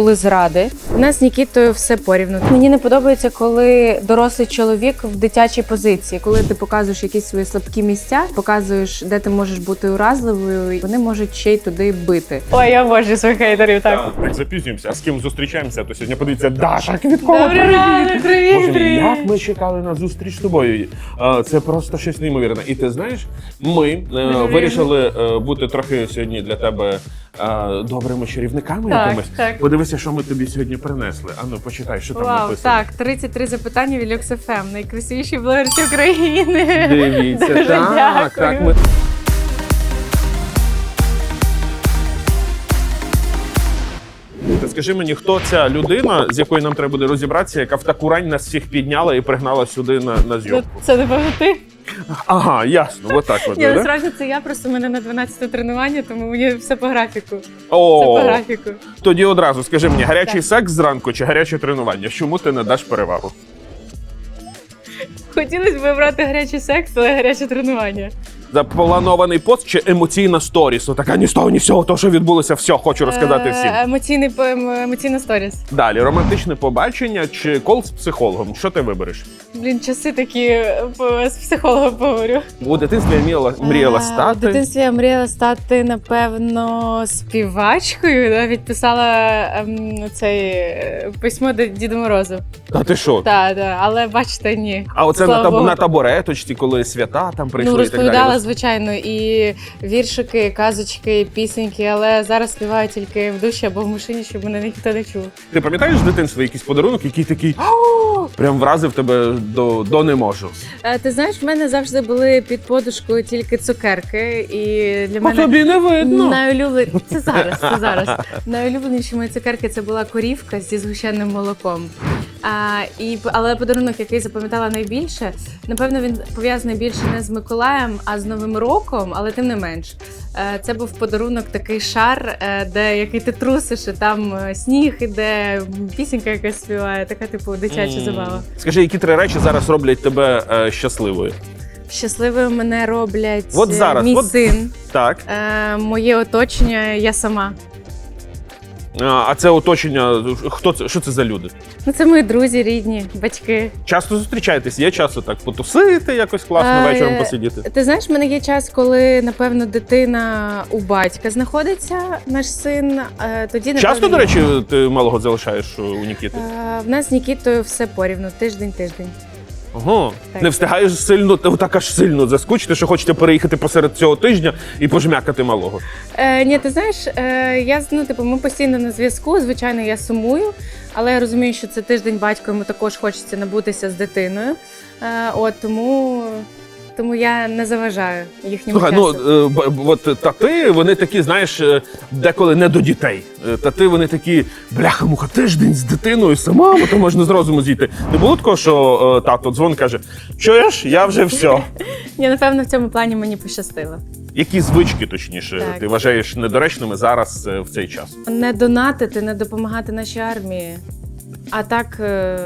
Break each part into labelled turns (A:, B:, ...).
A: були зради. У нас з Нікітою все порівну. Мені не подобається, коли дорослий чоловік в дитячій позиції, коли ти показуєш якісь свої слабкі місця, показуєш, де ти можеш бути уразливою, і вони можуть ще й туди бити. Ой, я божу своїх хейтерів.
B: Так, так запізнюємося. А з ким зустрічаємося? То сьогодні подивіться Даша Квіткова.
A: Добрий ранок, привіт,
B: Боже
A: привіт.
B: як ми чекали на зустріч з тобою. Е, Це просто щось неймовірне. І ти знаєш, ми е, вирішили е, бути трохи сьогодні для тебе е, добрими чарівниками
A: Так,
B: якимись.
A: так.
B: Подивися, що ми тобі сьогодні принесли. Ану, почитай, що там
A: Вау,
B: написано.
A: так, 33 запитання від LuxFM, найкрасивіші блогерці України.
B: Дивіться,
A: Дуже
B: так,
A: дякую.
B: так. Ми... Скажи мені, хто ця людина, з якою нам треба буде розібратися, яка в таку рань нас всіх підняла і пригнала сюди на, на зйомку?
A: Це напевно ти?
B: Ага, ясно, отак от.
A: Ні, насправді це я, просто в мене на 12 тренування, тому мені все по графіку. Це по графіку.
B: тоді одразу скажи мені, гарячий
A: Так.
B: секс зранку чи гаряче тренування? Чому ти не даш перевагу?
A: Хотілося б брати гарячий секс, але гаряче тренування.
B: Запланований пост чи емоційна сторіс? Отака ні з того, ні з цього, то що відбулося, все, хочу розказати
A: Е,
B: всім.
A: Емоційний по- ем, емоційна сторіс.
B: Далі, романтичне побачення чи кол з психологом? Що ти вибереш?
A: Блін, часи такі е, по- з психологом поговорю.
B: У дитинстві я мріяла, мріяла
A: Е, В
B: стати.
A: дитинстві я мріяла стати, напевно, співачкою. Навіть писала ем, цей е, письмо до Діду Морозу.
B: Та ти що?
A: Так, так, але бачите, ні.
B: А оце
A: Слава
B: на, таб...
A: Богу.
B: на табуреточці, коли свята там прийшли
A: ну,
B: і так
A: розповідала,
B: далі.
A: Звичайно, і віршики, казочки, пісеньки, але зараз співаю тільки в душі або в машині, щоб мене ніхто не чув.
B: Ти пам'ятаєш з дитинства якийсь подарунок, який такий прям вразив тебе до, до не можу.
A: Е, Ти знаєш, в мене завжди були під подушкою тільки цукерки, і для мене
B: тобі не видно.
A: найулюблен... це зараз. Це зараз. Найулюбленіші мої цукерки це була корівка зі згущеним молоком. А, і, але подарунок, який запам'ятала найбільше, напевно, він пов'язаний більше не з Миколаєм, а з Новим роком, але тим не менш. Е, Це був подарунок такий шар, е, де який ти трусиш, і там е, сніг іде, пісенька якась співає, така типу дитяча забава.
B: Скажи, які три речі зараз роблять тебе е, щасливою?
A: Щасливою мене роблять
B: От зараз,
A: мій
B: от-
A: син,
B: Так.
A: е, моє оточення, я сама.
B: А, а це оточення, хто це? Що це за люди?
A: Ну, це мої друзі, рідні, батьки.
B: Часто зустрічаєтесь? Є часу так потусити, якось класно
A: Е,
B: вечором посидіти.
A: Ти знаєш, в мене є час, коли напевно дитина у батька знаходиться, наш син. е, Тоді напевно,
B: Часто, до речі, ти малого залишаєш у Нікіти?
A: Е, в нас з Нікітою все порівну, тиждень, Так.
B: Не встигаєш сильно, та так аж сильно заскучити, що хочете переїхати посеред цього тижня і пожмякати малого.
A: Е, ні, ти знаєш, е, я ну, типу, ми постійно на зв'язку. Звичайно, я сумую, але я розумію, що це тиждень батько, йому також хочеться набутися з дитиною. Е, от тому, тому я не заважаю їхньому
B: Слухай, ну
A: часу.
B: е, б- б- от тати, вони такі, знаєш, е, деколи не до дітей. Е, Тати, вони такі, бляха-муха, тиждень з дитиною сама, бо то можна з розуму зійти. Не було такого, що е, тато дзвон каже: чуєш, я вже все.
A: Ні, напевно, в цьому плані мені пощастило.
B: Які звички, точніше,
A: Так.
B: ти вважаєш недоречними зараз е, в цей час?
A: Не донатити, не допомагати нашій армії. А так, е,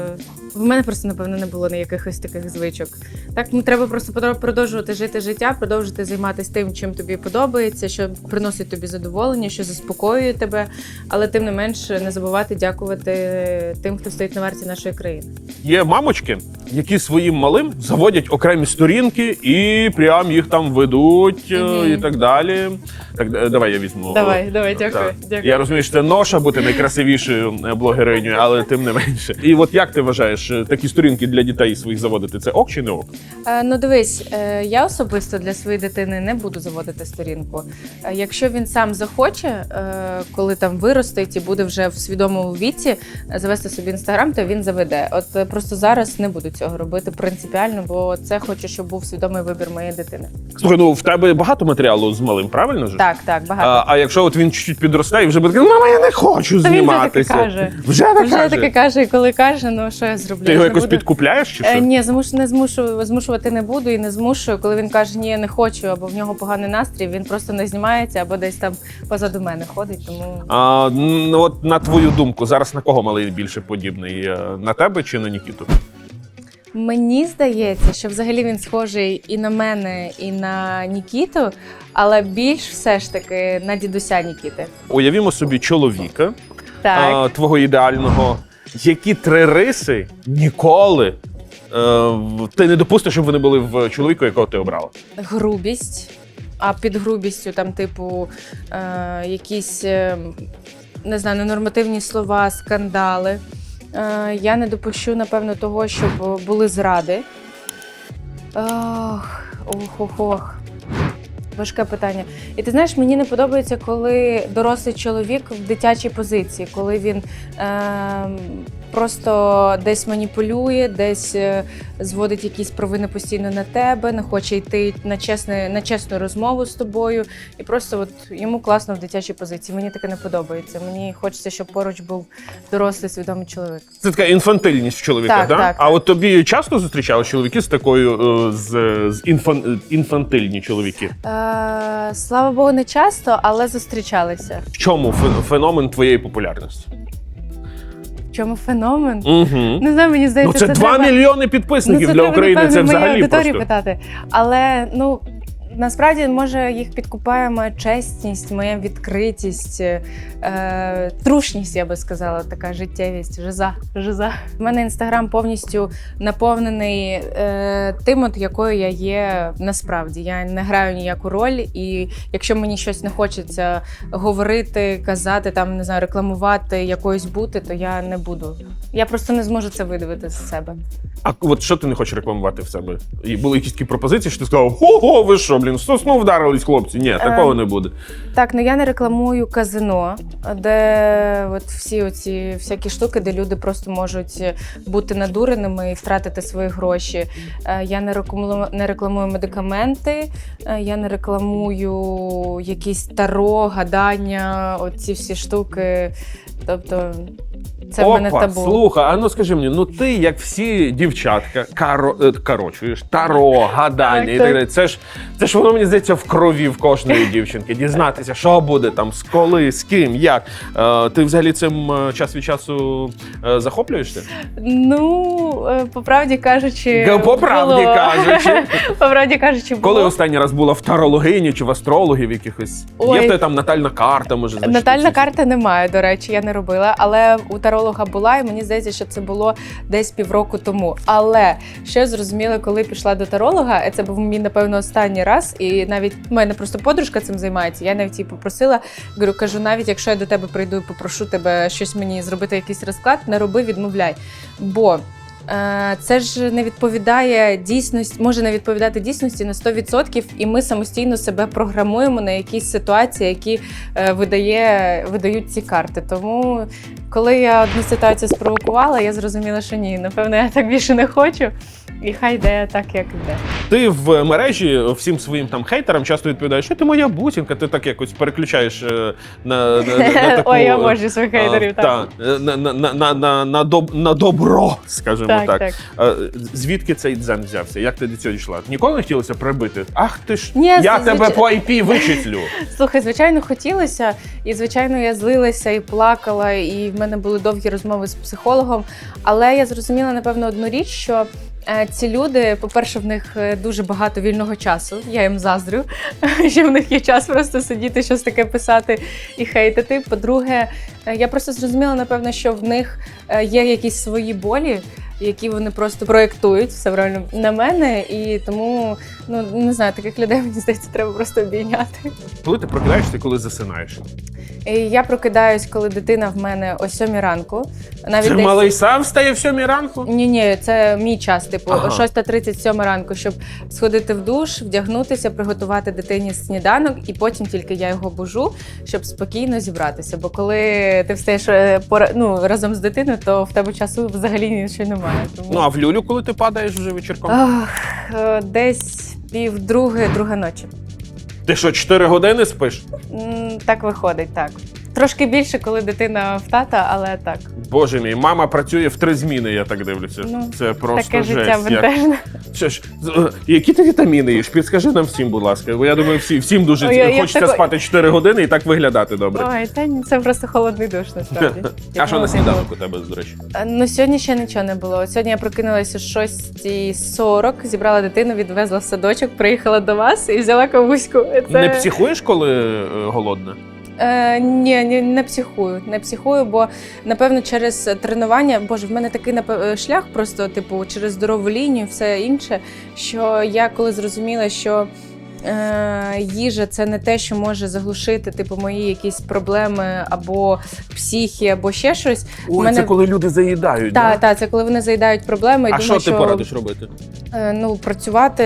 A: в мене просто, напевно, не було ніякихось таких звичок. Так, ну треба просто продовжувати жити життя, продовжувати займатися тим, чим тобі подобається, що приносить тобі задоволення, що заспокоює тебе, але тим не менш не забувати дякувати тим, хто стоїть на варті нашої країни.
B: Є мамочки, які своїм малим заводять окремі сторінки і прям їх там ведуть е, і так далі. Так, е, давай я візьму.
A: Давай, давай, дякую,
B: Так.
A: дякую.
B: Я розумію, що це ноша бути найкрасивішою е, блогеринею, але тим не менше. І от як ти вважаєш, е, такі сторінки для дітей своїх заводити це ок чи не ок?
A: Е, Ну, дивись, е, я особисто для своєї дитини не буду заводити сторінку. Е, Якщо він сам захоче, е, коли там виростить і буде вже в свідомому віці завести собі інстаграм, то він заведе. От е, просто зараз не буду цього робити принципіально, бо це хочу, щоб був свідомий вибір моєї дитини.
B: Слухай, ну в тебе багато матеріалу з малим, правильно ж?
A: Так, так, багато.
B: А, а якщо от він чуть-чуть підросте і вже буде такий, мама, я не хочу
A: Та він вже таки
B: зніматися.
A: каже.
B: Вже так
A: Вже
B: каже.
A: таке каже, і коли каже, ну що я зроблю?
B: Ти
A: Я
B: його
A: ж не
B: якось
A: буду-
B: підкупляєш чи
A: Е,
B: що?
A: Ні, змуш, не змушу, змушувати не буду і не змушую. Коли він каже, ні, я не хочу, або в нього поганий настрій, він просто не знімається, або десь там позаду мене ходить. Тому
B: А, ну, от на твою думку, зараз на кого малий більше подібний? Е, На тебе чи на Нікіту?
A: Мені здається, що взагалі він схожий і на мене, і на Нікіту, але більш все ж таки на дідуся Нікіти.
B: Уявімо собі чоловіка,
A: Так.
B: твого ідеального. Які три риси ніколи е, ти не допустиш, щоб вони були в чоловіку, якого ти обрала?
A: грубість. А під грубістю, там, типу, е, якісь е, не знаю, ненормативні слова, скандали. Е, я не допущу, напевно, того, щоб були зради. Ох, ох, ох, ох. Важке питання. І ти знаєш, мені не подобається, коли дорослий чоловік в дитячій позиції, коли він е, просто десь маніпулює, десь е, зводить якісь провини постійно на тебе, не хоче йти на, чесне, на чесну розмову з тобою. І просто от йому класно в дитячій позиції. Мені таке не подобається. Мені хочеться, щоб поруч був дорослий свідомий чоловік.
B: Це така інфантильність в чоловіка,
A: Так,
B: да?
A: так.
B: А от тобі часто зустрічали чоловіки з такою е, з, з інфан, інфантильні чоловіки?
A: Е, слава Богу, не часто, але зустрічалися.
B: В чому фен- феномен твоєї популярності?
A: Чому феномен?
B: Угу.
A: Не знаю, мені
B: Ну,
A: здається,
B: це 2
A: треба...
B: мільйони підписників
A: це
B: для України. Це взагалі просто.
A: питати. Але ну насправді може їх підкупає моя чесність, моя відкритість, е, трушність, я би сказала, така життєвість, жиза. жиза. У мене інстаграм повністю наповнений е, тим, от якою я є насправді. Я не граю ніяку роль, і якщо мені щось не хочеться говорити, казати, там не знаю, рекламувати, якоюсь бути, то я не буду. Я просто не зможу це видавити з себе.
B: А от що ти не хочеш рекламувати в себе? І були якісь такі пропозиції, що ти сказав: Хо-хо, ви що, блін, в сосну вдарились, хлопці? Ні, такого
A: Ем,
B: не буде.
A: Так, ну я не рекламую казино, де от всі оці всякі штуки, де люди просто можуть бути надуреними і втратити свої гроші. Е, Я не рекламую, не рекламую медикаменти, е, я не рекламую якісь таро, гадання, оці всі штуки. Тобто, це в мене табу.
B: слухай, а ну скажи мені, ну ти, як всі дівчатка, каро, е, карочуєш, таро, гадання
A: Так,
B: і так далі. Це ж, це ж воно мені здається в крові в кожної дівчинки. Дізнатися, що буде там, з коли, з ким, як. Е, ти взагалі цим е, час від часу е, захоплюєшся?
A: Ну, е, по правді кажучи,
B: Га- по правді
A: було.
B: кажучи.
A: по правді кажучи, було.
B: Коли останній раз була в тарологині чи в астрологів якихось?
A: Ой.
B: Є в тебе там натальна карта, може значить,
A: Натальна
B: щось?
A: карта немає, до речі, я не робила, але у таролога була, і мені здається, що це було десь півроку тому. Але що я зрозуміла, коли пішла до таролога, це був мій, напевно, останній раз. І навіть в мене просто подружка цим займається. Я навіть її попросила, говорю, кажу, навіть якщо я до тебе прийду і попрошу тебе щось мені зробити, якийсь розклад, не роби, відмовляй. Бо. Е, Це ж не відповідає дійсності, може не відповідати дійсності на 100%, і ми самостійно себе програмуємо на якісь ситуації, які е, видає, видають ці карти. Тому, коли я одну ситуацію спровокувала, я зрозуміла, що ні, напевно, я так більше не хочу. І хай йде так, як йде.
B: Ти в мережі всім своїм там хейтерам часто відповідаєш, що ти моя бусінка, ти так якось переключаєш е, на, на, на, на таку...
A: Ой, я можу своїх
B: а,
A: хейтерів. Так,
B: та, е, на, на, на, на, на, на, доб, на добро, скажімо так.
A: так. так.
B: Е, Звідки цей дзен взявся? Як ти до цього дійшла? Ніколи не хотілося прибити? Ах ти ж,
A: Ні,
B: я
A: звичай-
B: тебе по IP вичислю.
A: Слухай, звичайно, хотілося, і звичайно, я злилася і плакала, і в мене були довгі розмови з психологом. Але я зрозуміла, напевно, одну річ, що. Е, Ці люди, по-перше, в них е, дуже багато вільного часу. Я їм заздрю, що в них є час просто сидіти, щось таке писати і хейтити. По-друге, е, я просто зрозуміла, напевно, що в них є якісь свої болі, які вони просто проєктують все правильно на мене. І тому ну не знаю, таких людей мені здається, треба просто обійняти.
B: Коли ти прокидаєшся, коли засинаєш?
A: Я прокидаюсь, коли дитина в мене о сьомій ранку. Навіть
B: Це
A: десь...
B: малий сам встає в сьомій ранку?
A: Ні, ні, це мій час, типу,
B: Ага.
A: о 6.30, 7 ранку, щоб сходити в душ, вдягнутися, приготувати дитині сніданок, і потім тільки я його бужу, щоб спокійно зібратися. Бо коли ти встаєш е, ну, разом з дитиною, то в тебе часу взагалі нічого немає. Тому...
B: Ну а в люлю, коли ти падаєш вже вечірком?
A: Ах, е, десь пів друге, друга ночі.
B: Ти що, 4 години спиш?
A: М, Так виходить, так. Трошки більше, коли дитина в тата, але так.
B: Боже мій, мама працює в три зміни, я так дивлюся.
A: Ну,
B: Це просто
A: Таке
B: жесть.
A: життя
B: як.
A: бентежне.
B: Що ж, з- е, які ти вітаміни їш? Підскажи нам всім, будь ласка. Бо я думаю, всі, всім дуже
A: Ой, я- я
B: хочеться
A: тако-
B: спати 4 години і так виглядати добре.
A: Ой, та ні, це просто холодний душ, насправді.
B: А що на сніданок у тебе, до речі?
A: Е, Ну, сьогодні ще нічого не було. Сьогодні я прокинулася о 6.40, зібрала дитину, відвезла в садочок, приїхала до вас і взяла кавуську. Це...
B: Не психуєш, коли е, голодна?
A: Е, ні, ні, не психую, не психую, бо напевно через тренування, боже, в мене такий е, шлях, просто типу через здорову лінію, все інше. Що я коли зрозуміла, що е, їжа це не те, що може заглушити типу мої якісь проблеми або психі, або ще щось.
B: Ой,
A: мене-
B: це коли люди заїдають.
A: Та,
B: да?
A: та, це коли вони заїдають проблеми і
B: А
A: думаю,
B: що ти порадиш робити?
A: Е, Ну, працювати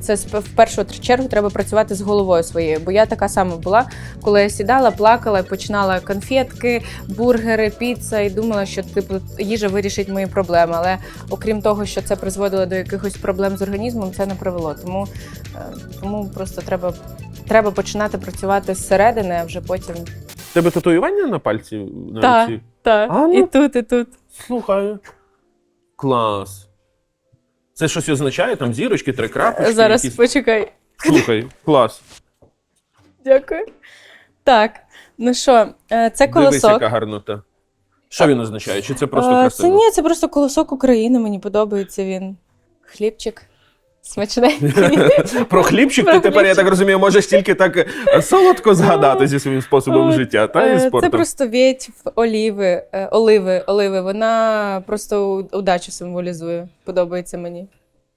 A: це в першу чергу треба працювати з головою своєю. Бо я така сама була, коли я сідала, плакала, починала конфетки, бургери, піца, і думала, що типу їжа вирішить мої проблеми. Але окрім того, що це призводило до якихось проблем з організмом, це не привело. Тому, е, тому просто треба, треба починати працювати зсередини, а вже потім.
B: Тебе татуювання на пальці на
A: Та.
B: руці?
A: Так,
B: А, ну.
A: і тут, і тут.
B: Слухай. Клас. Це щось означає? Там зірочки, три крапочки?
A: Зараз
B: якісь?
A: почекай.
B: Слухай, клас.
A: Дякую. Так, ну що, е, це
B: Дивись,
A: колосок.
B: яка гарнота. Що він означає? Чи це просто красиво?
A: Це ні, це просто колосок України. Мені подобається він. Хлібчик. Смачний.
B: Про хлібчик ти тепер, я так розумію, можеш тільки так е, солодко згадати зі своїм способом життя, та і
A: Е,
B: спортом.
A: Це просто вєть оліви, е, оливи, оливи. Вона просто удачу символізує. Подобається мені.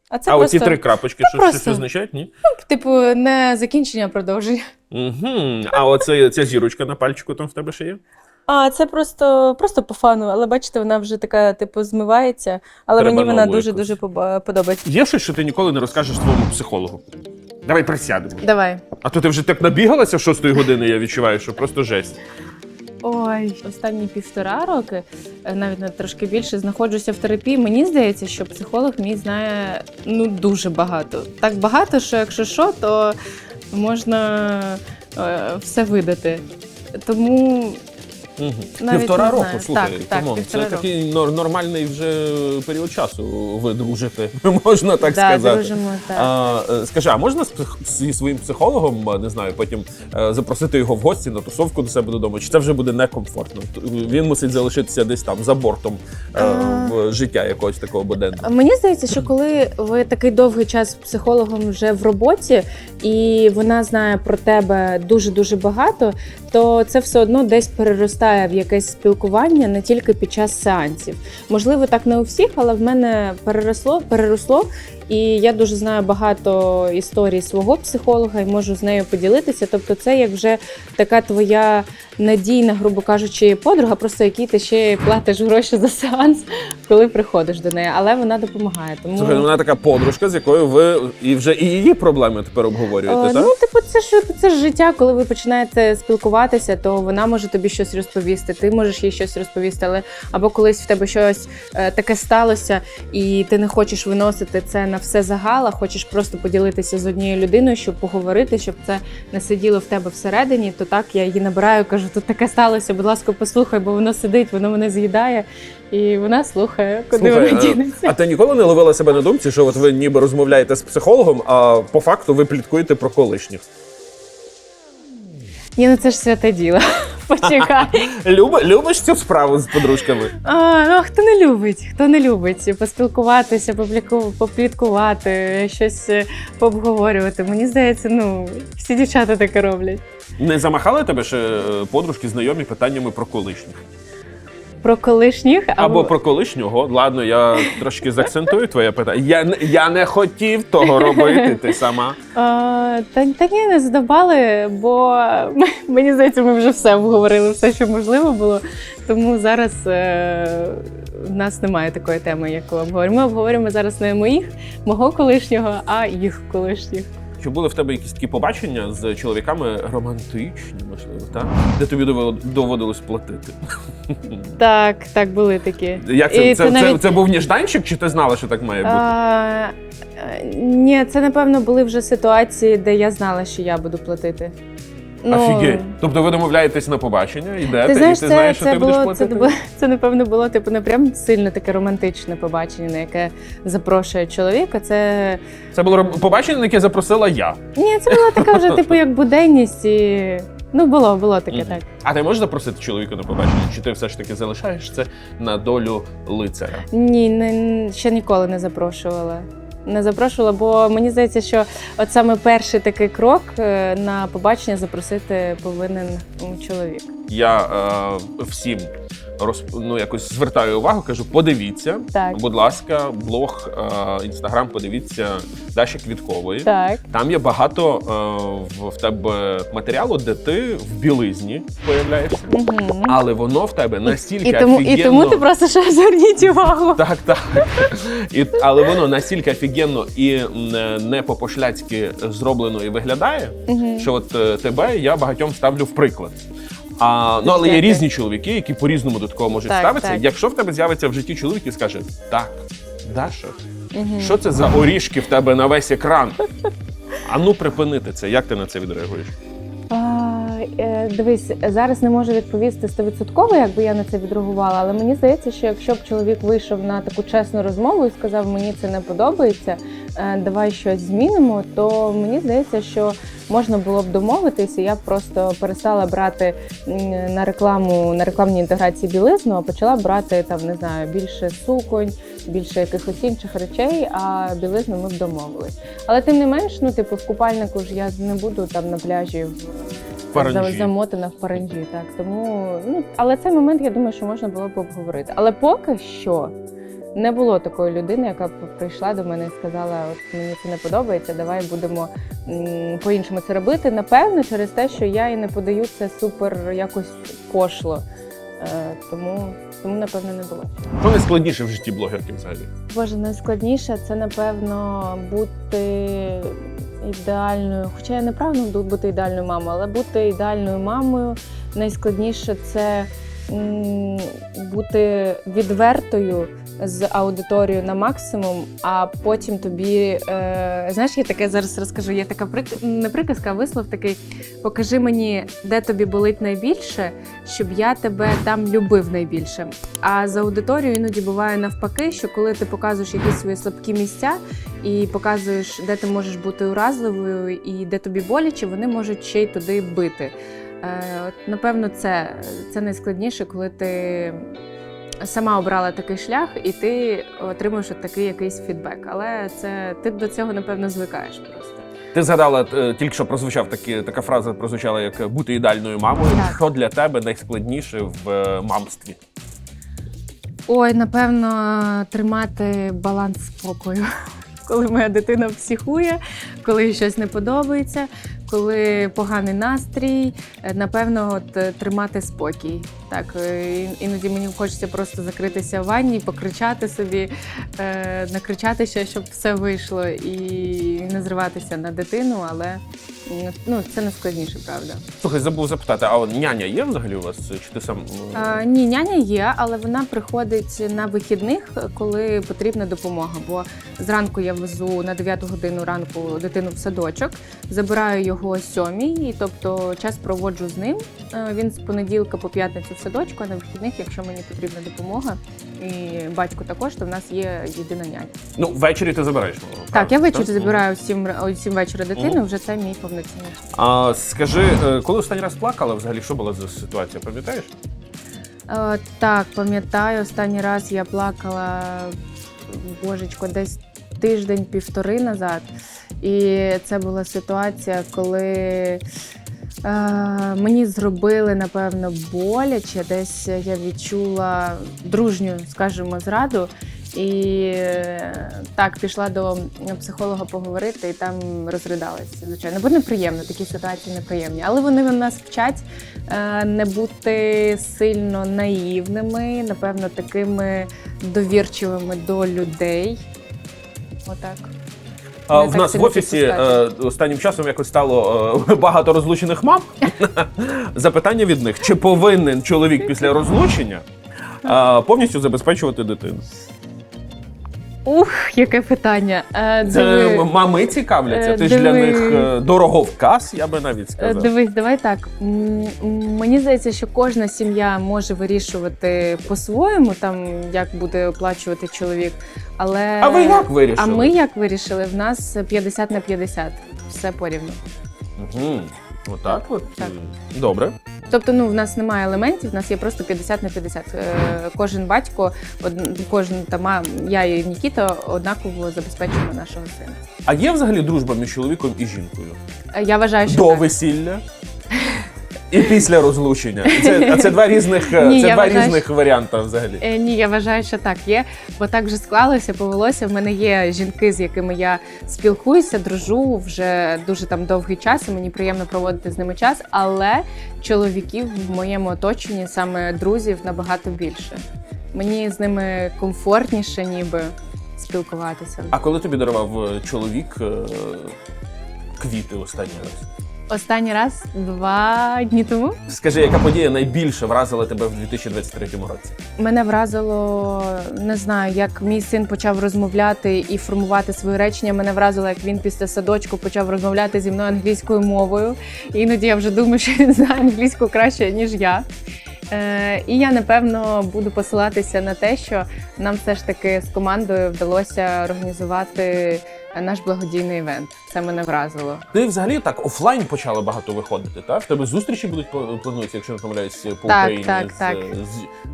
A: А це
B: а
A: просто,
B: оці три крапочки, що
A: просто.
B: щось означають? Ні?
A: типу, не закінчення, а продовження.
B: Угу. А оце ця зірочка на пальчику там в тебе ще є?
A: А це просто, просто по фану, але бачите, вона вже така, типу, змивається. Але
B: Треба
A: мені вона
B: нову
A: дуже дуже подобається.
B: Є щось, що ти ніколи не розкажеш своєму психологу? Давай присядемо.
A: Давай.
B: А то ти вже так набігалася в шостої години, я відчуваю, що просто жесть.
A: Ой, останні півтора роки, е, навіть не трошки більше, знаходжуся в терапії. Мені здається, що психолог мій знає ну дуже багато. Так багато, що якщо що, то можна е, все видати. Тому
B: Угу.
A: Навіть
B: Півтора
A: не
B: року,
A: знаю.
B: слухай,
A: Так, так,
B: камон,
A: півтора
B: це
A: року.
B: такий нор- нормальний вже період часу видружити, можна так
A: да,
B: сказати.
A: дружимо так.
B: А, е, скажи, а можна з псих- зі своїм психологом, е, не знаю, потім е, запросити його в гості на тусовку до себе додому? Чи це вже буде некомфортно? Т- Він мусить залишитися десь там за бортом е,
A: А.
B: в життя якогось такого буденного.
A: Мені здається, що коли ви такий довгий час з психологом вже в роботі, і вона знає про тебе дуже дуже багато, то це все одно десь переростає в якесь спілкування не тільки під час сеансів. Можливо, так не у всіх, але в мене переросло, переросло. І я дуже знаю багато історій свого психолога і можу з нею поділитися. Тобто, це як вже така твоя надійна, грубо кажучи, подруга, просто якій ти ще платиш гроші за сеанс, коли приходиш до неї. Але вона допомагає. Тому
B: Слухай, ну, вона така подружка, з якою ви і вже і її проблеми тепер обговорюєте,
A: Е,
B: так?
A: Ну, типу, це ж це ж життя, коли ви починаєте спілкуватися, то вона може тобі щось розповісти, ти можеш їй щось розповісти, але або колись в тебе щось е, таке сталося, і ти не хочеш виносити це на все загал, а хочеш просто поділитися з однією людиною, щоб поговорити, щоб це не сиділо в тебе всередині. То так я її набираю, кажу, тут таке сталося. Будь ласка, послухай, бо воно сидить, воно мене з'їдає, і вона слухає, куди
B: Слухай,
A: вона
B: е,
A: дінеться.
B: А ти ніколи не ловила себе на думці, що от ви ніби розмовляєте з психологом, а по факту ви пліткуєте про колишніх?
A: Ні, ну це ж святе діло. Почекай.
B: Люб, любиш цю справу з подружками?
A: А, ну, а хто не любить? Хто не любить поспілкуватися, попліткувати, щось е, пообговорювати. Мені здається, ну всі дівчата таке роблять.
B: Не замахали тебе ще е, подружки знайомі питаннями про колишніх?
A: Про колишніх
B: Або про колишнього. Ладно, я трошки заакцентую твоє питання. Я, я не хотів того робити, ти сама.
A: А, та, та ні, не задавали, бо мені здається, ми вже все обговорили, все, що можливо було. Тому зараз е, в нас немає такої теми, яку обговорюємо. Ми обговорюємо зараз не моїх, мого колишнього, а їх колишніх.
B: Чи були в тебе якісь такі побачення з чоловіками романтичні, можливо, так? Де тобі доводилось платити?
A: Так, так, були такі.
B: Як це,
A: І
B: це,
A: це
B: це,
A: навіть-
B: це був ніжданчик, чи ти знала, що так має бути?
A: А, е, ні, це напевно були вже ситуації, де я знала, що я буду платити.
B: Офігеть. Тобто ви домовляєтесь на побачення, йдете,
A: Ти знаєш,
B: і ти
A: це,
B: знаєш, що
A: це
B: ти будеш
A: було це,
B: платити?
A: було- це напевно було типу не прям сильно таке романтичне побачення, на яке запрошує чоловіка. Це
B: Це було роб- побачення, на яке запросила я.
A: ні, це була така вже типу як буденність і ну було, було таке так.
B: А ти можеш запросити чоловіка на побачення? Чи ти все ж таки залишаєш це на долю лицаря?
A: Ні, не, ще ніколи не запрошувала. Не запрошувала, бо мені здається, що от саме перший такий крок е, на побачення запросити повинен чоловік.
B: Я е, всім роз, ну, якось звертаю увагу, кажу: подивіться,
A: Так.
B: будь ласка, блог, е, інстаграм, подивіться Даші Квіткової.
A: Так.
B: Там є багато е, в, в тебе матеріалу, де ти в білизні появляєшся,
A: Угу.
B: але воно в тебе настільки
A: І тому, і
B: офігенно...
A: тому ти просто ще зверніть увагу.
B: Так, так. І, але воно настільки офігенно і не, не по-пошляцьки зроблено і виглядає,
A: Мгм.
B: що от е, тебе я багатьом ставлю в приклад. А, ну, але є різні чоловіки, які по-різному до такого можуть
A: Так,
B: ставитися.
A: так.
B: Якщо в тебе з'явиться в житті чоловік і скаже: Так, Даша, що це за орішки в тебе на весь екран? А ну припинити це. Як ти на це відреагуєш?
A: Е, дивись, зараз не можу відповісти стовідсотково, як би я на це відреагувала, але мені здається, що якщо б чоловік вийшов на таку чесну розмову і сказав, мені це не подобається, е, давай щось змінимо, то мені здається, що можна було б домовитися. Я б просто перестала брати на рекламу на рекламній інтеграції білизну, а почала брати там, не знаю, більше суконь, більше якихось інших речей, а білизну ми б домовились. Але тим не менш, ну типу, в купальнику ж я не буду там на пляжі
B: Паранджі.
A: за- замотана в паранджі. Так тому ну але цей момент я думаю, що можна було б обговорити. Але поки що не було такої людини, яка б прийшла до мене і сказала: От мені це не подобається, давай будемо по-іншому це робити. Напевно, через те, що я і не подаю це супер якось пошло. Е, тому, тому напевно не було.
B: Що найскладніше в житті блогерки взагалі?
A: Боже, найскладніше це напевно бути ідеальною. Хоча я не прагну бути ідеальною мамою, але бути ідеальною мамою найскладніше це бути відвертою з аудиторією на максимум, а потім тобі е, знаєш, я таке зараз розкажу. Є така не приказка, а вислов такий: покажи мені, де тобі болить найбільше, щоб я тебе там любив найбільше. А з аудиторією іноді буває навпаки, що коли ти показуєш якісь свої слабкі місця і показуєш, де ти можеш бути уразливою і де тобі боляче, вони можуть ще й туди бити. Е, напевно, це, це найскладніше, коли ти сама обрала такий шлях, і ти отримуєш от такий якийсь фідбек. Але це ти до цього напевно звикаєш просто.
B: Ти згадала е, тільки що прозвучав такі, така фраза прозвучала як бути ідеальною мамою.
A: Так.
B: Що для тебе найскладніше в е, мамстві?
A: Ой, напевно, тримати баланс спокою. Коли моя дитина психує, коли щось не подобається, коли поганий настрій, е, напевно, от е, тримати спокій. Так, е, іноді мені хочеться просто закритися в ванні, покричати собі, е, накричати ще, щоб все вийшло, і не зриватися на дитину, але ну, це найскладніше, правда.
B: Слухай, забув запитати, а от няня є взагалі у вас? Чи ти сам
A: А, ні, няня є, але вона приходить на вихідних, коли потрібна допомога. Бо зранку я везу на 9 годину ранку дитину в садочок, забираю його о 7, тобто час проводжу з ним. Е, Він з понеділка по п'ятницю в садочку, а на вихідних, якщо мені потрібна допомога, і батько також, то в нас є єдина няня.
B: ну ввечері ти забираєш?
A: Так, я ввечері забираю о 7, о 7 вечора дитину, вже це мій повноцінний.
B: А скажи, е, коли останній раз плакала, взагалі що була за ситуація? Пам'ятаєш?
A: Е, так, пам'ятаю, останній раз я плакала божечко, десь тиждень-півтори назад. І це була ситуація, коли е, мені зробили, напевно, боляче. Десь я відчула дружню, скажімо, зраду. І е, так, пішла до психолога поговорити і там розридалася, звичайно. Бо неприємно, такі ситуації неприємні. Але вони нас вчать е, не бути сильно наївними, напевно, такими довірчивими до людей. Отак.
B: А, в нас в офісі е, останнім часом якось стало е, багато розлучених мам. Запитання від них: чи повинен чоловік після розлучення е, повністю забезпечувати дитину?
A: Ух, яке питання. Е,
B: Це
A: диви-
B: мами цікавляться.
A: Е,
B: Ти ж для
A: диви.
B: них е, дороговказ, я би навіть
A: Е,
B: сказав.
A: Дивись, давай так. М, м, Мені здається, що кожна сім'я може вирішувати по-своєму, там як буде оплачувати чоловік. Але
B: А ви як вирішили?
A: А ми як вирішили? В нас 50 на 50. Все порівну.
B: Угу. Отак от.
A: Так.
B: Добре.
A: Тобто, ну в нас немає елементів, в нас є просто 50 на 50. Е, Кожен батько, од- кожен ма- я і Нікіта однаково забезпечуємо нашого сина.
B: А є взагалі дружба між чоловіком і жінкою?
A: Е, Я вважаю, що
B: До
A: так.
B: весілля і після розлучення. Це, а це два різних,
A: Ні,
B: це
A: я
B: два
A: вважаю,
B: різних варіанти взагалі.
A: Е, Ні, я вважаю, що так є, бо так вже склалося, повелося. В мене є жінки, з якими я спілкуюся, дружу вже дуже там довгий час, і мені приємно проводити з ними час. Але чоловіків в моєму оточенні, саме друзів, набагато більше. Мені з ними комфортніше, ніби спілкуватися.
B: А коли тобі дарував е, чоловік е, квіти останній раз?
A: Останній раз два дні тому
B: Скажи, яка подія найбільше вразила тебе в 2023 році?
A: Мене вразило, не знаю, як мій син почав розмовляти і формувати свої речення. Мене вразило, як він після садочку почав розмовляти зі мною англійською мовою. І іноді я вже думаю, що він знає англійську краще, ніж я. Е, і я напевно буду посилатися на те, що нам все ж таки з командою вдалося організувати наш благодійний івент. Це мене вразило.
B: Ти взагалі так офлайн почала багато виходити, так? В тебе зустрічі будуть пла- плануються, якщо не помиляюсь, по
A: Так,
B: Україні.
A: так,
B: з-
A: так.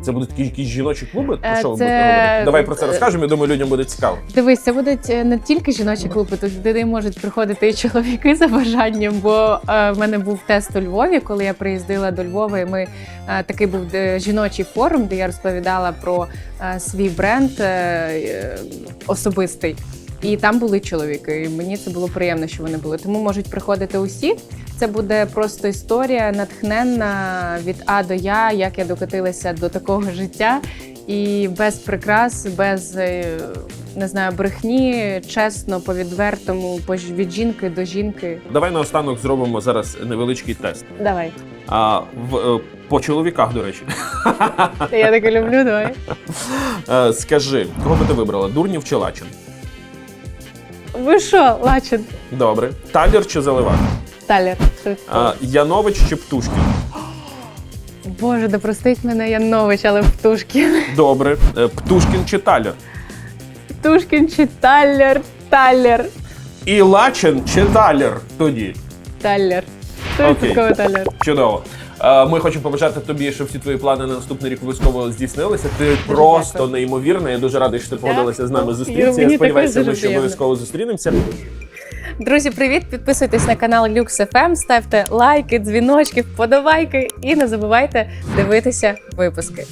B: з- це будуть якісь жіночі клуби? Про
A: Е,
B: що ви
A: це-
B: будете говорити? Давай про це розкажемо. Я думаю, людям буде цікаво.
A: Дивись, це будуть е, не тільки жіночі клуби, тут туди можуть приходити і чоловіки за бажанням. Бо е, в мене був тест у Львові, коли я приїздила до Львова. І ми такий був жіночий форум, де я розповідала про свій бренд особистий. І там були чоловіки. І мені це було приємно, що вони були. Тому можуть приходити усі. Це буде просто історія натхненна від А до Я, як я докотилася до такого життя. І без прикрас, без е, не знаю, брехні, чесно, по відвертому, по ж- від жінки до жінки.
B: Давай наостанок зробимо зараз невеличкий тест.
A: Давай.
B: А в е, по чоловіках, до речі,
A: Я таке люблю, давай.
B: Е, скажи, кого би ти вибрала? Дурнів чи Лачин?
A: Ви що, Лачин?
B: Добре. Талір чи Заливак?
A: Талер.
B: А, Янович чи Птушкін?
A: Боже, да простить мене Янович, але Птушкін.
B: Добре. Е, Птушкін чи Талір?
A: Птушкін чи Талер? Талер.
B: І Лачин чи Талір тоді?
A: Талер.
B: Окей.
A: Талер.
B: Чудово. Е, Ми хочемо побажати тобі, щоб всі твої плани на наступний рік обов'язково здійснилися. Ти просто
A: дякую.
B: неймовірна. Я дуже радий, що ти погодилася з нами зустрітися. Я сподіваюся, ми
A: дуже
B: ще обов'язково зустрінемося.
A: Друзі, привіт! Підписуйтесь на канал LuxFM, ставте лайки, дзвіночки, вподобайки і не забувайте дивитися випуски.